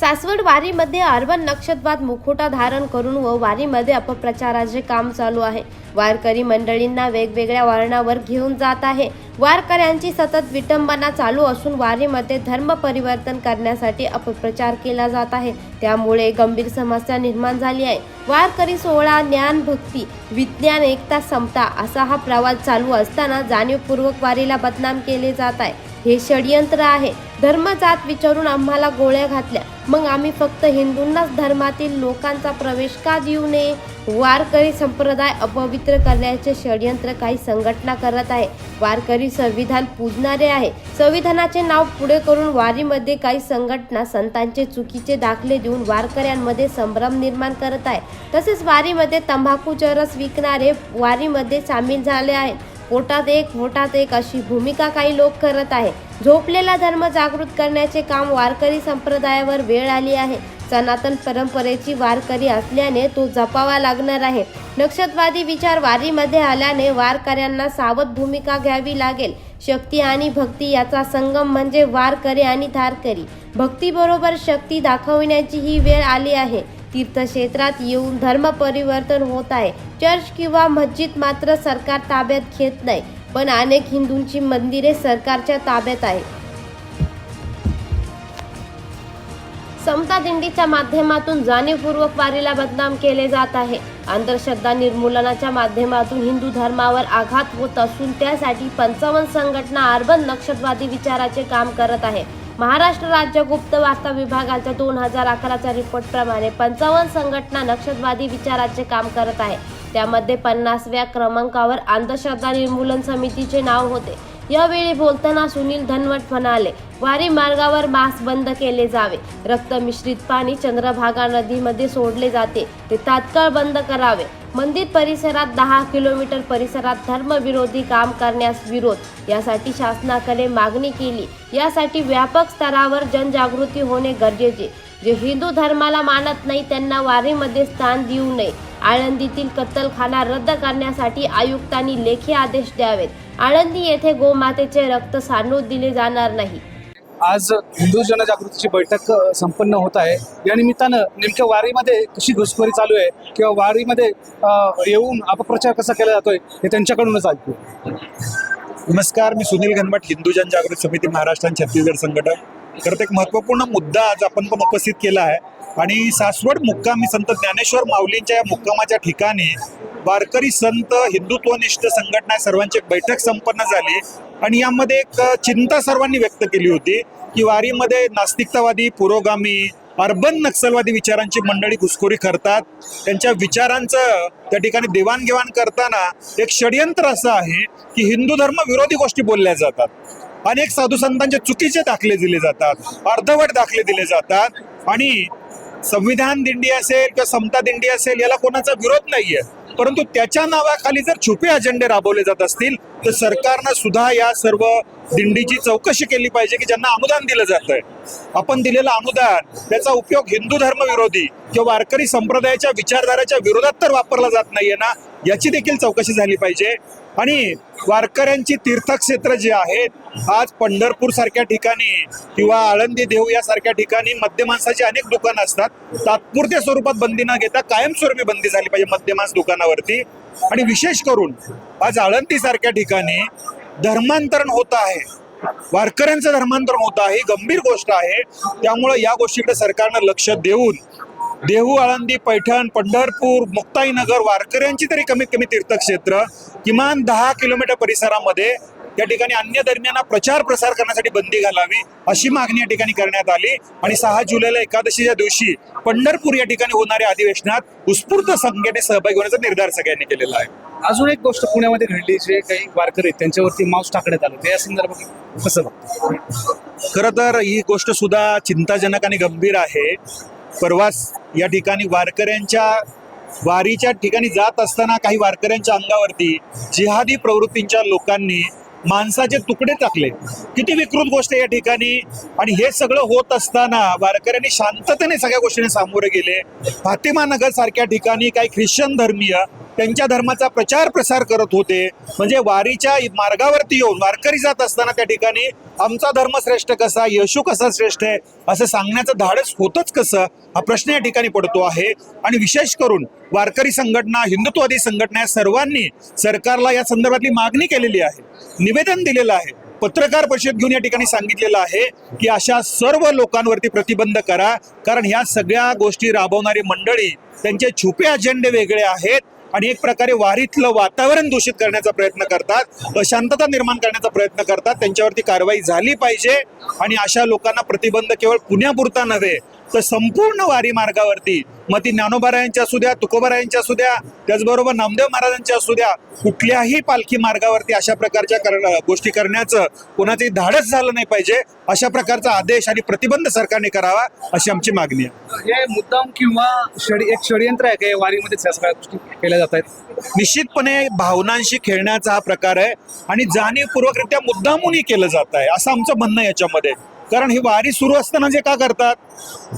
Saswad वारीमध्ये urban नक्षत्रवाद मुखोटा धारण करून व वारीमध्ये अपप्रचाराचे काम चालू आहे. वारकरी मंडळींना वेगवेगळ्या वळणावर घेऊन जात आहे. वारकऱ्यांची सतत विटंबना चालू असून वारीमध्ये धर्म परिवर्तन करण्यासाठी अपप्रचार केला जात आहे. त्यामुळे गंभीर समस्या निर्माण झाली आहे. वारकरी सोहळा ज्ञान भक्ती विज्ञान एकता समता असा हा प्रवास चालू असताना जाणीवपूर्वक वारीला बदनाम केले जात आहे. हे षडयंत्र आहे. धर्म जात विचारून आम्हाला गोळ्या घातल्या. मग आम्ही फक्त हिंदूंनाच धर्मातील लोकांचा प्रवेश का देऊ नये? वारकरी संप्रदाय अपवित्र करण्याचे षडयंत्र काही संघटना करत आहे. वारकरी संविधान पूजणारे आहे. संविधानाचे नाव पुढे करून वारीमध्ये काही संघटना संतांचे चुकीचे दाखले देऊन वारकऱ्यांमध्ये संभ्रम निर्माण करत आहे. तसेच वारीमध्ये तंबाखूचे रस विकणारे वारीमध्ये सामील झाले आहेत. पोटात एक होटात एक अशी भूमिका काही लोक करत आहे झोपलेला धर्म जागृत करण्याचे काम वारकरी संप्रदायावर वेळ आली आहे. सनातन परंपरेची वारकरी असल्याने तो जपावा लागणार आहे. नक्षत्रवादी विचार वारीमध्ये आल्याने वारकऱ्यांना सावध भूमिका घ्यावी लागेल. शक्ती आणि भक्ती याचा संगम म्हणजे वारकरी आणि धारकरी. भक्तीबरोबर शक्ती दाखविण्याची ही वेळ आली आहे. तीर्थक्षेत्रात येऊन धर्म परिवर्तन होत आहे. चर्च किंवा मस्जिद मात्र सरकार ताब्यात घेत नाही पण अनेक हिंदूंची मंदिरे सरकारच्या ताब्यात आहे समता दिंडीच्या माध्यमातून जाणीवपूर्वक वारीला बदनाम केले जात आहे. अंधश्रद्धा निर्मूलनाच्या माध्यमातून हिंदू धर्मावर आघात होत असून त्यासाठी पंचावन्न संघटना अर्बन नक्षतवादी विचाराचे काम करत आहे. महाराष्ट्र राज्य गुप्त वार्ता विभागाच्या दोन हजार अकराच्या रिपोर्टप्रमाणे पंचावन्न संघटना नक्षलवादी विचाराचे काम करत आहे त्यामध्ये पन्नासव्या क्रमांकावर अंधश्रद्धा निर्मूलन समितीचे नाव होते. यावेळी बोलताना सुनील धनवट म्हणाले वारी मार्गावर मास्क बंद केले जावे. रक्त मिश्रित पाणी चंद्रभागा नदीमध्ये सोडले जाते. ते तात्काळ बंद करावे. मंदिर परिसरात दहा किलोमीटर परिसरात धर्मविरोधी काम करण्यास विरोध. यासाठी शासनाकडे मागणी केली. यासाठी व्यापक स्तरावर जनजागृती होणे गरजेचे. जे हिंदू धर्माला मानत नाही त्यांना वारीमध्ये स्थान देऊ नये. आळंदीतील कत्तलखाना रद्द करण्यासाठी आयुक्तांनी लेखी आदेश द्यावेत. आळंदी येथे गोमातेचे रक्त सांडू दिले जाणार नाही. आज हिंदू जनजागृतीची बैठक संपन्न होत आहे. या निमित्तानं नेमक्या वारीमध्ये कशी घुसखोरी चालू आहे किंवा वारीमध्ये येऊन अपप्रचार कसा केला जातोय हे त्यांच्याकडूनच ऐकू नमस्कार मी सुनील घनवट हिंदू जनजागृती समिती महाराष्ट्र आणि छत्तीसगड संघटक. खरं तर एक महत्त्वपूर्ण मुद्दा आज आपण पण उपस्थित केला आहे. आणि सासवड मुक्कामी संत ज्ञानेश्वर माऊलींच्या या मुक्कामाच्या ठिकाणी वारकरी संत हिंदुत्वनिष्ठ संघटना सर्वांची एक बैठक संपन्न झाली. आणि यामध्ये एक चिंता सर्वांनी व्यक्त केली होती की वारीमध्ये नास्तिकतावादी पुरोगामी अर्बन नक्षलवादी विचारांची मंडळी घुसखोरी करतात. त्यांच्या विचारांचं त्या ठिकाणी देवाणघेवाण करताना एक षडयंत्र असं आहे की हिंदू धर्म विरोधी गोष्टी बोलल्या जातात. अनेक साधू संतांचे चुकीचे दाखले दिले जातात अर्धवट दाखले दिले जातात. आणि संविधान दिंडी असेल किंवा समता दिंडी असेल याला कोणाचा विरोध नाहीये. परंतु त्याच्या नावाखाली जर छुपे अजेंडे राबवले जात असतील तर सरकारनं सुद्धा या सर्व दिंडीची चौकशी केली पाहिजे की ज्यांना अनुदान दिलं जातंय. आपण दिलेलं अनुदान त्याचा उपयोग हिंदू धर्मविरोधी किंवा वारकरी संप्रदायाच्या विचारधाराच्या विरोधात तर वापरला जात नाहीये ना याची देखील चौकशी झाली पाहिजे. आणि वारकऱ्यांची तीर्थक्षेत्र जी आहेत आज पंढरपूर सारख्या ठिकाणी किंवा आळंदी देऊ यासारख्या ठिकाणी मद्यमासाची अनेक दुकानं असतात. तात्पुरत्या स्वरूपात बंदी न घेता कायमस्वरूपी बंदी झाली पाहिजे मध्यमांस दुकानावरती. आणि विशेष करून आज आळंदी सारख्या ठिकाणी धर्मांतरण होत आहे. वारकऱ्यांचं धर्मांतरण होत आहे गंभीर गोष्ट आहे. त्यामुळं या गोष्टीकडे सरकारनं लक्ष देऊन देहू आळंदी पैठण पंढरपूर मुक्ताईनगर वारकऱ्यांची तरी कमीत कमी तीर्थक्षेत्र किमान दहा किलोमीटर परिसरामध्ये या ठिकाणी अन्य धर्मियांना प्रचार प्रसार करण्यासाठी बंदी घालावी अशी मागणी या ठिकाणी करण्यात आली. आणि सहा जुलैला एकादशीच्या दिवशी पंढरपूर या ठिकाणी होणाऱ्या अधिवेशनात उत्स्फूर्त संख्येने सहभागी होण्याचा निर्धार सगळ्यांनी केलेला आहे. अजून एक गोष्ट पुण्यामध्ये घडली जे काही वारकरी आहेत त्यांच्यावरती मांस टाकण्यात आलं. त्या संदर्भात कसं खरं तर ही गोष्ट सुद्धा चिंताजनक आणि गंभीर आहे. प्रवास या ठिकाणी वारकऱ्यांच्या वारीच्या ठिकाणी जात असताना काही वारकऱ्यांच्या अंगावरती जिहादी प्रवृत्तींच्या लोकांनी माणसाचे तुकडे टाकले. किती विकृत गोष्ट या ठिकाणी. आणि हे सगळं होत असताना वारकऱ्यांनी शांततेने सगळ्या गोष्टीने सामोरे गेले. फातिमा नगर सारख्या ठिकाणी काही ख्रिश्चन धर्मीय त्यांच्या धर्माचा प्रचार प्रसार करत होते. म्हणजे वारीच्या मार्गावरती येऊन वारकरी जात असताना त्या ठिकाणी आमचा धर्म श्रेष्ठ कसा येशू कसा श्रेष्ठ आहे असं सांगण्याचं धाडस होतच कसं हा प्रश्न या ठिकाणी पडतो आहे. आणि विशेष करून वारकरी संघटना हिंदुत्ववादी संघटना या सर्वांनी सरकारला या संदर्भातली मागणी केलेली आहे निवेदन दिलेलं आहे. पत्रकार परिषद घेऊन या ठिकाणी सांगितलेलं आहे की अशा सर्व लोकांवरती प्रतिबंध करा कारण ह्या सगळ्या गोष्टी राबवणारी मंडळी त्यांचे छुपे अजेंडे वेगळे आहेत. आणि एक प्रकारे वारीतलं वातावरण दूषित करण्याचा प्रयत्न करतात अशांतता निर्माण करण्याचा प्रयत्न करतात त्यांच्यावरती कारवाई झाली पाहिजे. आणि अशा लोकांना प्रतिबंध केवळ पुण्यापुरता नव्हे तर संपूर्ण वारी मार्गावरती. मग ती ज्ञानोबारायांच्या असू द्या तुकोबारायांच्या असू द्या त्याचबरोबर नामदेव महाराजांच्या असू द्या कुठल्याही पालखी मार्गावरती अशा प्रकारच्या कर- गोष्टी करण्याचं कोणाचंही धाडस झालं नाही पाहिजे अशा प्रकारचा आदेश आणि प्रतिबंध सरकारने करावा अशी आमची मागणी आहे. हे मुद्दाम किंवा षड एक षडयंत्र आहे का या वारीमध्येच या सगळ्या गोष्टी केल्या जात आहेत? निश्चितपणे भावनांशी खेळण्याचा हा प्रकार आहे आणि जाणीवपूर्वकरित्या मुद्दामूनही केलं जात आहे असं आमचं म्हणणं याच्यामध्ये. कारण ही वारी सुरू असताना जे का करतात?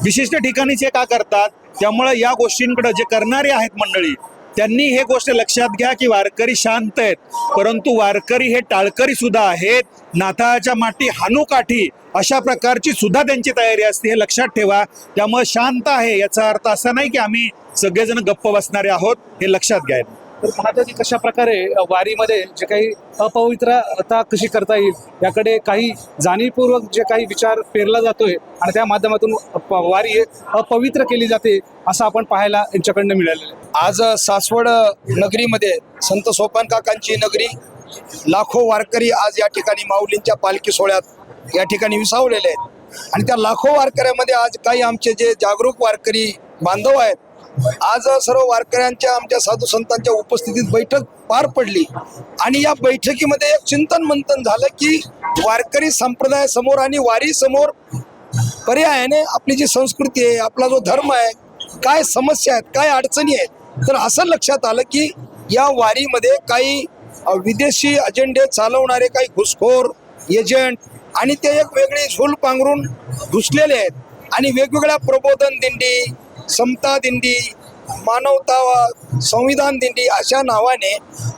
विशिष्ट ठिकाणी जे का करतात? त्यामुळे या गोष्टींकडे जे करणारे आहेत मंडळी त्यांनी हे गोष्ट लक्षात घ्या की वारकरी शांत आहेत. परंतु वारकरी हे टाळकरी सुद्धा आहेत. नाताळाच्या माटी हानूकाठी अशा प्रकारची सुद्धा त्यांची तयारी असते हे लक्षात ठेवा. त्यामुळे शांत आहे याचा अर्थ असा नाही की आम्ही सगळेजण गप्प बसणारे आहोत हे लक्षात घ्यायला तर पाहता की कशा प्रकारे वारीमध्ये जे काही अपवित्रता कशी करता येईल याकडे काही जाणीवपूर्वक जे काही विचार पेरला जातोय आणि त्या माध्यमातून वारी अपवित्र केली जाते असं आपण पाहायला यांच्याकडनं मिळालेलं आहे. आज सासवड नगरीमध्ये संत सोपान काकांची नगरी लाखो वारकरी आज या ठिकाणी माऊलींच्या पालखी सोहळ्यात या ठिकाणी विसावलेले आहेत. आणि त्या लाखो वारकऱ्यामध्ये आज काही आमचे जे जागरूक वारकरी बांधव आहेत आज सर्व वारकऱ्यांच्या आमच्या साधू संतांच्या उपस्थितीत बैठक पार पडली. आणि या बैठकीमध्ये एक चिंतन मंथन झालं की वारकरी संप्रदायासमोर आणि वारीसमोर पर्यायाने आपली जी संस्कृती आहे आपला जो धर्म आहे काय समस्या आहेत काय अडचणी आहेत तर असं लक्षात आलं की या वारीमध्ये काही विदेशी अजेंडे चालवणारे काही घुसखोर एजंट आणि ते एक वेगळी झूल पांघरून घुसलेले आहेत. आणि वेगवेगळ्या प्रबोधन दिंडी समता दिंडी मानवता संविधान दिंडी अशा नावाने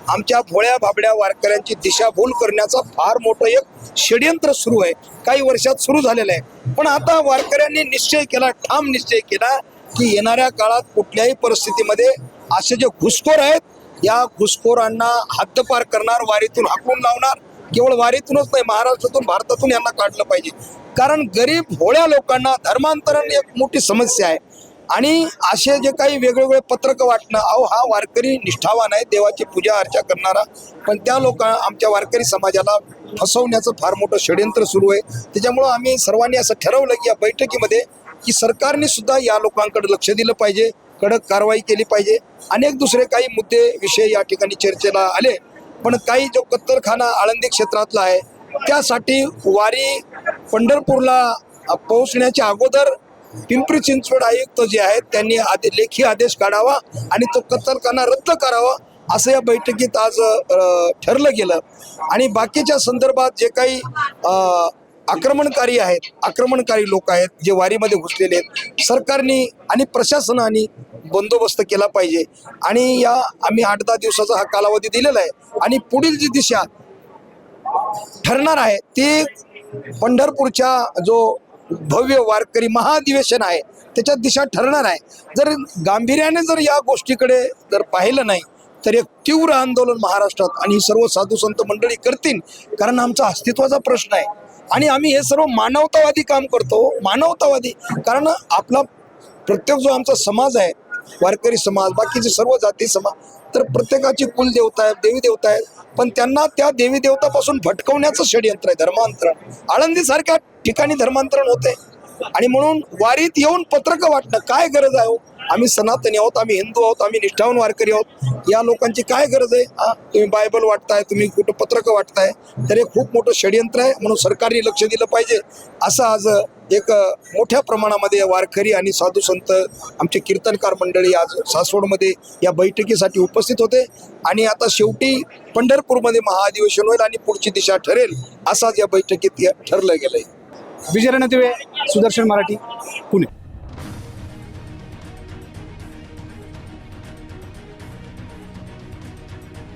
आमच्या भोळ्या भाबड्या वारकऱ्यांची दिशाभूल करण्याचा फार मोठं एक षडयंत्र सुरू आहे. काही वर्षात सुरू झालेलं आहे. पण आता वारकऱ्यांनी निश्चय केला ठाम निश्चय केला की येणाऱ्या काळात कुठल्याही परिस्थितीमध्ये असे जे घुसखोर आहेत या घुसखोरांना हद्दपार करणार वारीतून हाकलून लावणार केवळ वारीतूनच नाही महाराष्ट्रातून भारतातून यांना काढलं पाहिजे. कारण गरीब भोळ्या लोकांना धर्मांतरण एक मोठी समस्या आहे. आणि असे जे काही वेगवेगळे पत्रक वाटणं अहो हा वारकरी निष्ठावान आहे देवाची पूजा अर्चा करणारा पण त्या लोक आमच्या वारकरी समाजाला फसवण्याचं फार मोठं षडयंत्र सुरू आहे. त्याच्यामुळं आम्ही सर्वांनी असं ठरवलं की या बैठकीमध्ये की सरकारने सुद्धा या लोकांकडे लक्ष दिलं पाहिजे कडक कारवाई केली पाहिजे. अनेक दुसरे काही मुद्दे विषय या ठिकाणी चर्चेला आले पण काही जो कत्तरखाना आळंदी क्षेत्रातला आहे त्यासाठी वारी पंढरपूरला पोहोचण्याच्या अगोदर पिंपरी चिंचवड आयुक्त जे आहेत त्यांनी आदे लेखी आदेश काढावा आणि तो कत्तलखाना रद्द करावा असं या बैठकीत आज ठरलं गेलं. आणि बाकीच्या संदर्भात जे काही आक्रमणकारी आहेत आक्रमणकारी लोक आहेत जे वारीमध्ये घुसलेले आहेत सरकारने आणि प्रशासनाने बंदोबस्त केला पाहिजे. आणि या आम्ही आठ दहा दिवसाचा हा कालावधी दिलेला आहे. आणि पुढील जी दिशा ठरणार आहे ती पंढरपूरच्या जो भव्य वारकरी महाधिवेशन आहे त्याच्यात दिशा ठरणार आहे. जर गांभीर्याने जर या गोष्टीकडे जर पाहिलं नाही तर एक तीव्र आंदोलन महाराष्ट्रात आणि सर्व साधू संत मंडळी करतील कारण आमचा अस्तित्वाचा प्रश्न आहे. आणि आम्ही हे सर्व मानवतावादी काम करतो मानवतावादी कारण आपला प्रत्येक जो आमचा समाज आहे वारकरी समाज बाकीचे सर्व जाती समाज तर प्रत्येकाची कुलदेवता आहेत देवी देवता आहेत. पण त्यांना त्या देवी देवतापासून भटकवण्याचं षडयंत्र आहे धर्मांतरण. आळंदीसारख्या ठिकाणी धर्मांतरण होते आणि म्हणून वारीत येऊन पत्रक वाटणं काय गरज आहे हो? आम्ही सनातनी आहोत आम्ही हिंदू आहोत आम्ही निष्ठावान वारकरी आहोत. या लोकांची काय गरज आहे? तुम्ही बायबल वाटताय तुम्ही कुठं पत्रकं वाटताय तर हे खूप मोठं षडयंत्र आहे. म्हणून सरकारने लक्ष दिलं पाहिजे. असं आज एक मोठ्या प्रमाणामध्ये वारकरी आणि साधू संत आमचे कीर्तनकार मंडळी आज सासवडमध्ये या बैठकीसाठी उपस्थित होते. आणि आता शेवटी पंढरपूरमध्ये महाअधिवेशन होईल आणि पुढची दिशा ठरेल असं आज या बैठकीत ठरलं गेलंय. विजय रणदिवे सुदर्शन मराठी पुणे.